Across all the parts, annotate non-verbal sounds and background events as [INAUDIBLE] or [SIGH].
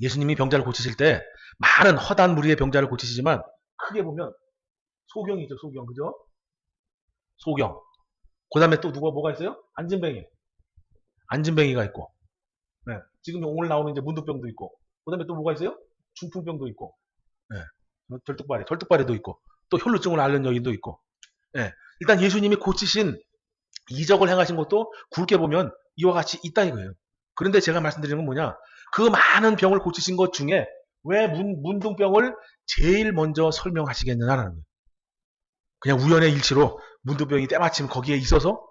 예수님이 병자를 고치실 때 많은 허단 무리의 병자를 고치시지만 크게 보면 소경이죠, 소경. 그죠? 소경. 그 다음에 또 누가 뭐가 있어요? 안진뱅이. 안진뱅이가 있고. 네. 지금 오늘 나오는 이제 문두병도 있고. 그 다음에 또 뭐가 있어요? 중풍병도 있고. 네. 절뚝발이, 절뚝발이도 있고. 또 혈루증을 앓는 여인도 있고. 네. 일단 예수님이 고치신 이적을 행하신 것도 굵게 보면 이와 같이 있다 이거예요. 그런데 제가 말씀드리는 건 뭐냐? 그 많은 병을 고치신 것 중에 왜 문, 문둥병을 제일 먼저 설명하시겠느냐는 거예요. 그냥 우연의 일치로 문둥병이 때마침 거기에 있어서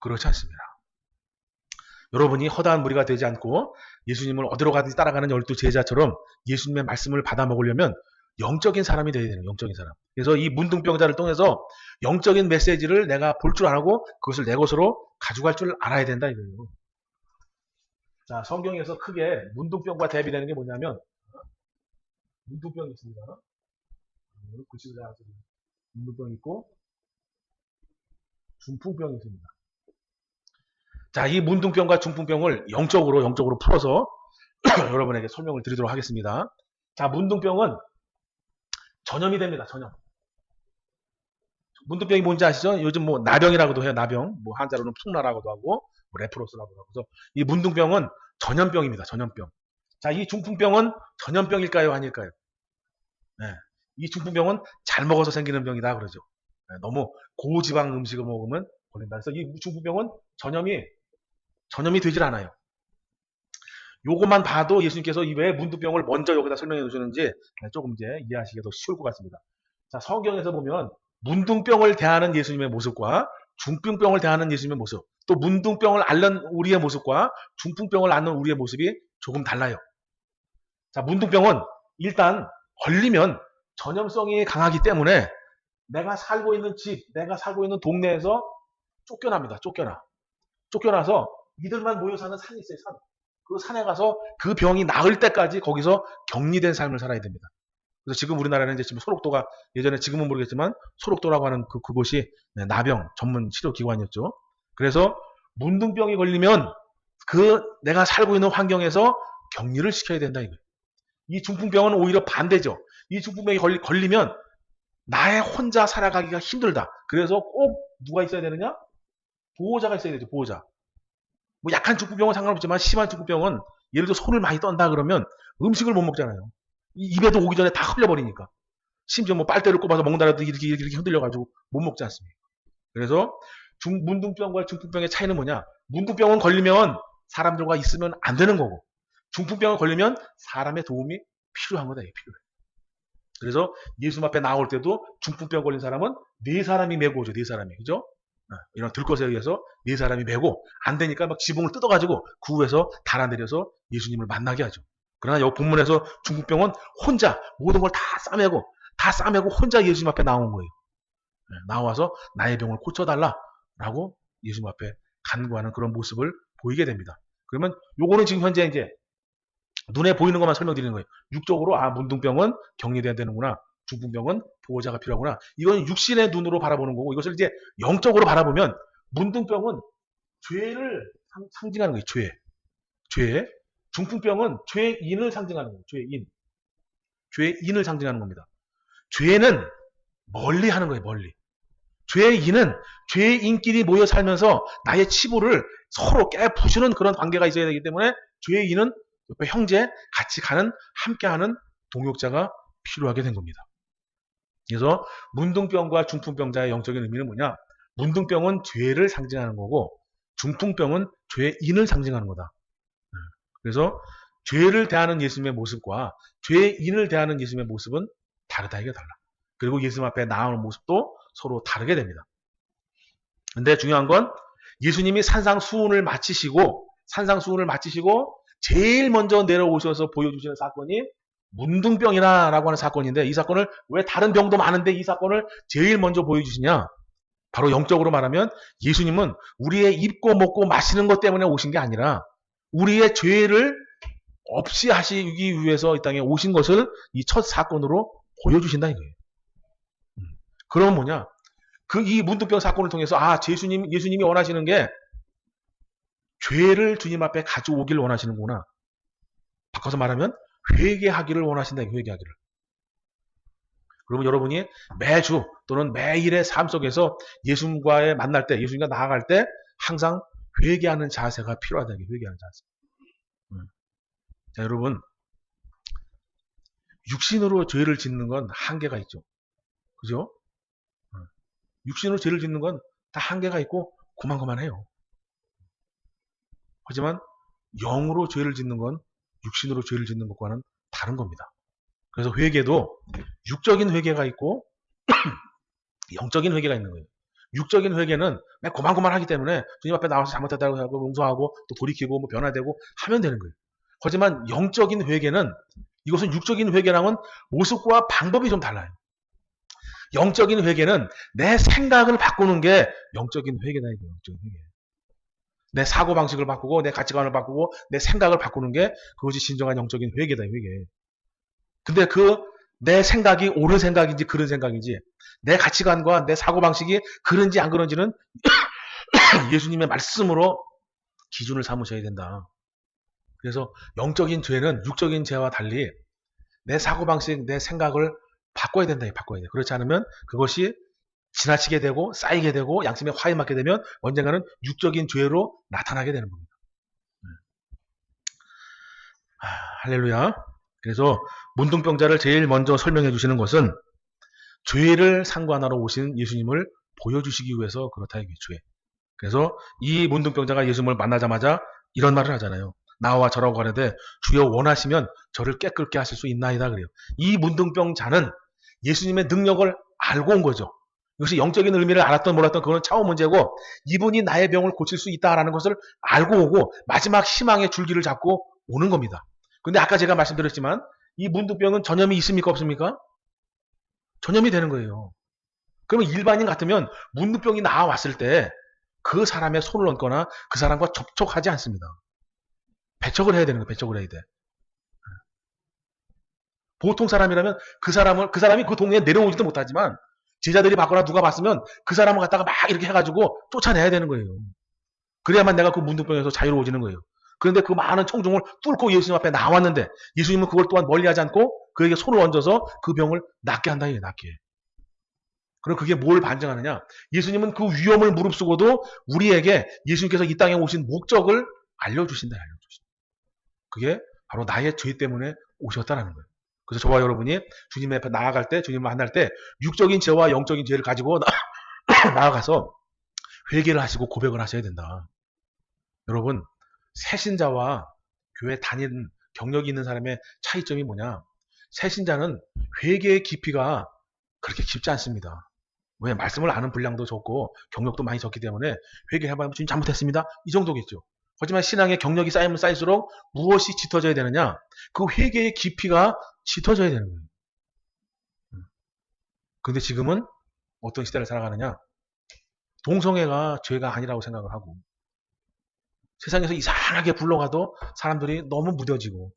그렇지 않습니다. 여러분이 허다한 무리가 되지 않고 예수님을 어디로 가든지 따라가는 열두 제자처럼 예수님의 말씀을 받아 먹으려면 영적인 사람이 되어야 되는 영적인 사람. 그래서 이 문둥병자를 통해서 영적인 메시지를 내가 볼 줄 알고 그것을 내 것으로 가져갈 줄 알아야 된다 이거예요. 자, 성경에서 크게 문둥병과 대비되는 게 뭐냐면 문둥병이 있습니다. 글씨를 잘 문둥병 있고 중풍병이 있습니다. 자, 이 문둥병과 중풍병을 영적으로 영적으로 풀어서 [CLEARS THROAT] 여러분에게 설명을 드리도록 하겠습니다. 자, 문둥병은 전염이 됩니다. 전염. 문둥병이 뭔지 아시죠? 요즘 뭐 나병이라고도 해요. 나병. 뭐 한자로는 풍나라고도 하고 뭐 레프로스라고도 하고. 그래서 이 문둥병은 전염병입니다. 전염병. 자, 이 중풍병은 전염병일까요? 아닐까요? 네. 이 중풍병은 잘 먹어서 생기는 병이다 그러죠. 네, 너무 고지방 음식을 먹으면 걸린다. 그래서 이 중풍병은 전염이 전염이 되질 않아요. 요것만 봐도 예수님께서 왜 문두병을 먼저 여기다 설명해 주시는지 네, 조금 이제 이해하시기가 더 쉬울 것 같습니다. 자, 성경에서 보면 문둥병을 대하는 예수님의 모습과 중풍병을 대하는 예수님의 모습, 또 문둥병을 앓는 우리의 모습과 중풍병을 앓는 우리의 모습이 조금 달라요. 자, 문둥병은 일단 걸리면 전염성이 강하기 때문에 내가 살고 있는 집, 내가 살고 있는 동네에서 쫓겨납니다. 쫓겨나. 쫓겨나서 이들만 모여 사는 산이 있어요. 산. 그 산에 가서 그 병이 나을 때까지 거기서 격리된 삶을 살아야 됩니다. 그래서 지금 우리나라는 이제 지금 소록도가 예전에 지금은 모르겠지만 소록도라고 하는 그, 그곳이 네, 나병 전문 치료 기관이었죠. 그래서 문둥병이 걸리면 그 내가 살고 있는 환경에서 격리를 시켜야 된다 이거예요. 이 중풍병은 오히려 반대죠. 이 중풍병이 걸리, 걸리면 나의 혼자 살아가기가 힘들다. 그래서 꼭 누가 있어야 되느냐? 보호자가 있어야 되죠. 보호자. 뭐 약한 중풍병은 상관없지만 심한 중풍병은 예를 들어 손을 많이 떤다 그러면 음식을 못 먹잖아요. 입에도 오기 전에 다 흘려버리니까. 심지어 뭐 빨대를 꼽아서 먹는다라도 이렇게 이렇게 흔들려가지고 못 먹지 않습니까? 그래서 중, 문둥병과 중풍병의 차이는 뭐냐? 문둥병은 걸리면 사람들과 있으면 안 되는 거고 중풍병을 걸리면 사람의 도움이 필요한 거다. 필요해. 그래서 예수 앞에 나올 때도 중풍병 걸린 사람은 네 사람이 메고 오죠. 네 사람이. 그죠? 어, 이런 들것에 의해서 네 사람이 메고 안 되니까 막 지붕을 뜯어가지고 구에서 달아내려서 예수님을 만나게 하죠. 그러나 여기 본문에서 중풍병은 혼자 모든 걸 다 싸매고 다 싸매고 혼자 예수님 앞에 나온 거예요. 네, 나와서 나의 병을 고쳐달라 라고 예수님 앞에 간구하는 그런 모습을 보이게 됩니다. 그러면 요거는 지금 현재 이제 눈에 보이는 것만 설명드리는 거예요. 육적으로 아 문둥병은 격리돼야 되는구나. 중풍병은 보호자가 필요하구나. 이건 육신의 눈으로 바라보는 거고 이것을 이제 영적으로 바라보면 문둥병은 죄를 상징하는 거예요. 죄. 죄. 중풍병은 죄인을 상징하는 거예요. 죄인. 죄인을 상징하는 겁니다. 죄는 멀리 하는 거예요. 멀리. 죄인은 죄인끼리 모여 살면서 나의 치부를 서로 깨부수는 그런 관계가 있어야 되기 때문에 죄인은 옆에 형제 같이 가는 함께하는 동역자가 필요하게 된 겁니다. 그래서 문둥병과 중풍병자의 영적인 의미는 뭐냐? 문둥병은 죄를 상징하는 거고 중풍병은 죄인을 상징하는 거다. 네. 그래서 죄를 대하는 예수님의 모습과 죄인을 대하는 예수님의 모습은 다르다 이게 달라. 그리고 예수님 앞에 나오는 모습도 서로 다르게 됩니다. 근데 중요한 건 예수님이 산상수훈을 마치시고 산상수훈을 마치시고 제일 먼저 내려오셔서 보여주시는 사건이 문둥병이라고 하는 사건인데 이 사건을 왜 다른 병도 많은데 이 사건을 제일 먼저 보여주시냐? 바로 영적으로 말하면 예수님은 우리의 입고 먹고 마시는 것 때문에 오신 게 아니라 우리의 죄를 없이 하시기 위해서 이 땅에 오신 것을 이 첫 사건으로 보여주신다 이거예요. 음. 그러면 뭐냐? 그 이 문둥병 사건을 통해서 아 예수님 예수님이 원하시는 게 죄를 주님 앞에 가져오길 원하시는구나. 바꿔서 말하면 회개하기를 원하신다. 회개하기를. 그러면 여러분이 매주 또는 매일의 삶 속에서 예수님과의 만날 때, 예수님과 나아갈 때 항상 회개하는 자세가 필요하다. 회개하는 자세. 음. 자, 여러분. 육신으로 죄를 짓는 건 한계가 있죠. 그죠? 음. 육신으로 죄를 짓는 건 다 한계가 있고 고만고만해요. 하지만 영으로 죄를 짓는 건 육신으로 죄를 짓는 것과는 다른 겁니다. 그래서 회개도 육적인 회개가 있고 [CLEARS THROAT] 영적인 회개가 있는 거예요. 육적인 회개는 매 고만고만 하기 때문에 주님 앞에 나와서 잘못했다고 하고 용서하고 또 돌이키고 뭐 변화되고 하면 되는 거예요. 하지만 영적인 회개는 이것은 육적인 회개랑은 모습과 방법이 좀 달라요. 영적인 회개는 내 생각을 바꾸는 게 영적인 회개다 이거 영적인 회개. 내 사고 방식을 바꾸고 내 가치관을 바꾸고 내 생각을 바꾸는 게 그것이 진정한 영적인 회개다 회개. 근데 그 내 생각이 옳은 생각인지 그런 생각인지 내 가치관과 내 사고 방식이 그런지 안 그런지는 [COUGHS] 예수님의 말씀으로 기준을 삼으셔야 된다. 그래서 영적인 죄는 육적인 죄와 달리 내 사고방식, 내 생각을 바꿔야 된다. 바꿔야 돼. 그렇지 않으면 그것이 지나치게 되고 쌓이게 되고 양심에 화에 맞게 되면 언젠가는 육적인 죄로 나타나게 되는 겁니다. 아, 할렐루야. 그래서 문둥병자를 제일 먼저 설명해 주시는 것은 죄를 상관하러 오신 예수님을 보여주시기 위해서 그렇다 이게 죄. 그래서 이 문둥병자가 예수님을 만나자마자 이런 말을 하잖아요. 나와 저라고 가는데 주여 원하시면 저를 깨끗게 하실 수 있나이다 그래요. 이 문둥병자는 예수님의 능력을 알고 온 거죠. 이것이 영적인 의미를 알았던 몰랐던 그건 차원 문제고 이분이 나의 병을 고칠 수 있다라는 것을 알고 오고 마지막 희망의 줄기를 잡고 오는 겁니다. 근데 아까 제가 말씀드렸지만 이 문둥병은 전염이 있습니까 없습니까? 전염이 되는 거예요. 그러면 일반인 같으면 문둥병이 나왔을 때 그 사람의 손을 얹거나 그 사람과 접촉하지 않습니다. 배척을 해야 되는 거예요. 배척을 해야 돼. 보통 사람이라면 그 사람을 그 사람이 그 동네에 내려오지도 못하지만 제자들이 봤거나 누가 봤으면 그 사람을 갖다가 막 이렇게 해가지고 쫓아내야 되는 거예요. 그래야만 내가 그 문둥병에서 자유로워지는 거예요. 그런데 그 많은 청중을 뚫고 예수님 앞에 나왔는데 예수님은 그걸 또한 멀리하지 않고 그에게 손을 얹어서 그 병을 낫게 한다 이게 낫게. 그럼 그게 뭘 반증하느냐? 예수님은 그 위험을 무릅쓰고도 우리에게 예수님께서 이 땅에 오신 목적을 알려주신다 알려주신다. 그게 바로 나의 죄 때문에 오셨다라는 거예요. 그래서 저와 여러분이 주님 앞에 나아갈 때, 주님을 만날 때 육적인 죄와 영적인 죄를 가지고 [COUGHS] 나아가서 회개를 하시고 고백을 하셔야 된다. 여러분 새신자와 교회 다니는 경력이 있는 사람의 차이점이 뭐냐? 새신자는 회개의 깊이가 그렇게 깊지 않습니다. 왜? 말씀을 아는 분량도 적고 경력도 많이 적기 때문에 회개해봐야 주님 잘못했습니다. 이 정도겠죠. 하지만 신앙의 경력이 쌓이면 쌓일수록 무엇이 짙어져야 되느냐? 그 회개의 깊이가 짙어져야 되는 거예요. 근데 지금은 어떤 시대를 살아가느냐? 동성애가 죄가 아니라고 생각을 하고 세상에서 이상하게 불러가도 사람들이 너무 무뎌지고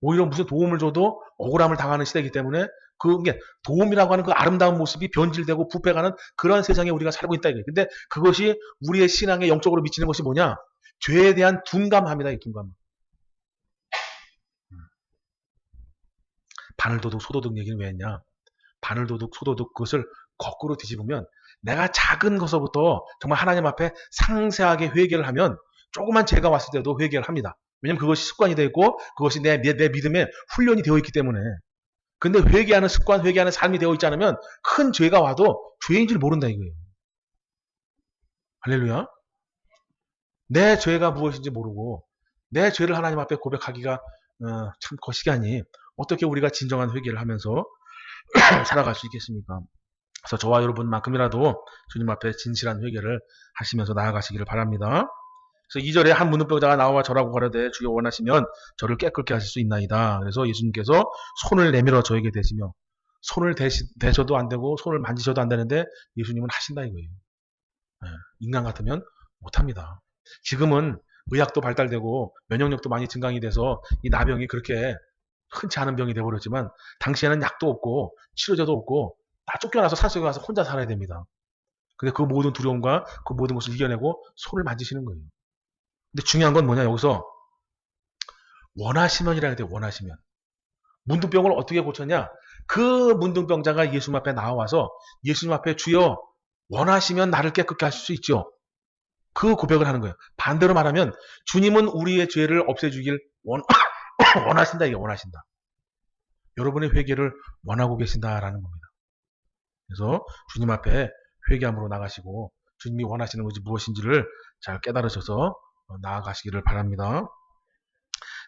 오히려 무슨 도움을 줘도 억울함을 당하는 시대이기 때문에 그게 도움이라고 하는 그 아름다운 모습이 변질되고 부패가는 그런 세상에 우리가 살고 있다 이거예요. 근데 그것이 우리의 신앙에 영적으로 미치는 것이 뭐냐? 죄에 대한 둔감함이다 이 둔감. 바늘도둑, 소도둑 얘기는 왜 했냐? 바늘도둑, 소도둑 그것을 거꾸로 뒤집으면 내가 작은 것서부터 정말 하나님 앞에 상세하게 회개를 하면 조그만 죄가 왔을 때도 회개를 합니다. 왜냐면 그것이 습관이 되어 있고 그것이 내, 내, 내 믿음에 훈련이 되어 있기 때문에. 근데 회개하는 습관, 회개하는 삶이 되어 있지 않으면 큰 죄가 와도 죄인 줄 모른다 이거예요. 할렐루야. 내 죄가 무엇인지 모르고 내 죄를 하나님 앞에 고백하기가 어, 참 거시기하니 어떻게 우리가 진정한 회개를 하면서 [CLEARS THROAT] 살아갈 수 있겠습니까? 그래서 저와 여러분만큼이라도 주님 앞에 진실한 회개를 하시면서 나아가시기를 바랍니다. 그래서 2절에 한 문둥병자가 나와 저라고 가려되 주여 원하시면 저를 깨끗게 하실 수 있나이다. 그래서 예수님께서 손을 내밀어 저에게 대시며 손을 대시, 대셔도 안 되고 손을 만지셔도 안 되는데 예수님은 하신다 이거예요. 네, 인간 같으면 못합니다. 지금은 의학도 발달되고 면역력도 많이 증강이 돼서 이 나병이 그렇게 흔치 않은 병이 되어버렸지만 당시에는 약도 없고 치료제도 없고 다 쫓겨나서 산속에 가서 혼자 살아야 됩니다. 근데 그 모든 두려움과 그 모든 것을 이겨내고 손을 만지시는 거예요. 근데 중요한 건 뭐냐 여기서 원하시면이라 해야 돼, 원하시면. 문둥병을 어떻게 고쳤냐? 그 문둥병자가 예수님 앞에 나와서 예수님 앞에 주여 원하시면 나를 깨끗게 하실 수 있죠. 그 고백을 하는 거예요. 반대로 말하면 주님은 우리의 죄를 없애주길 원, [COUGHS] 원하신다, 이게 원하신다. 여러분의 회개를 원하고 계신다라는 겁니다. 그래서 주님 앞에 회개함으로 나가시고 주님이 원하시는 것이 무엇인지를 잘 깨달으셔서 어, 나아가시기를 바랍니다.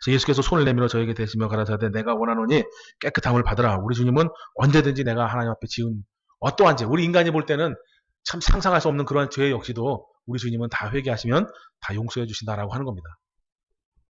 예수께서 손을 내밀어 저에게 대시며 가라사대 내가 원하노니 깨끗함을 받으라. 우리 주님은 언제든지 내가 하나님 앞에 지은 어떠한 죄, 우리 인간이 볼 때는 참 상상할 수 없는 그러한 죄 역시도 우리 주님은 다 회개하시면 다 용서해 주신다라고 하는 겁니다.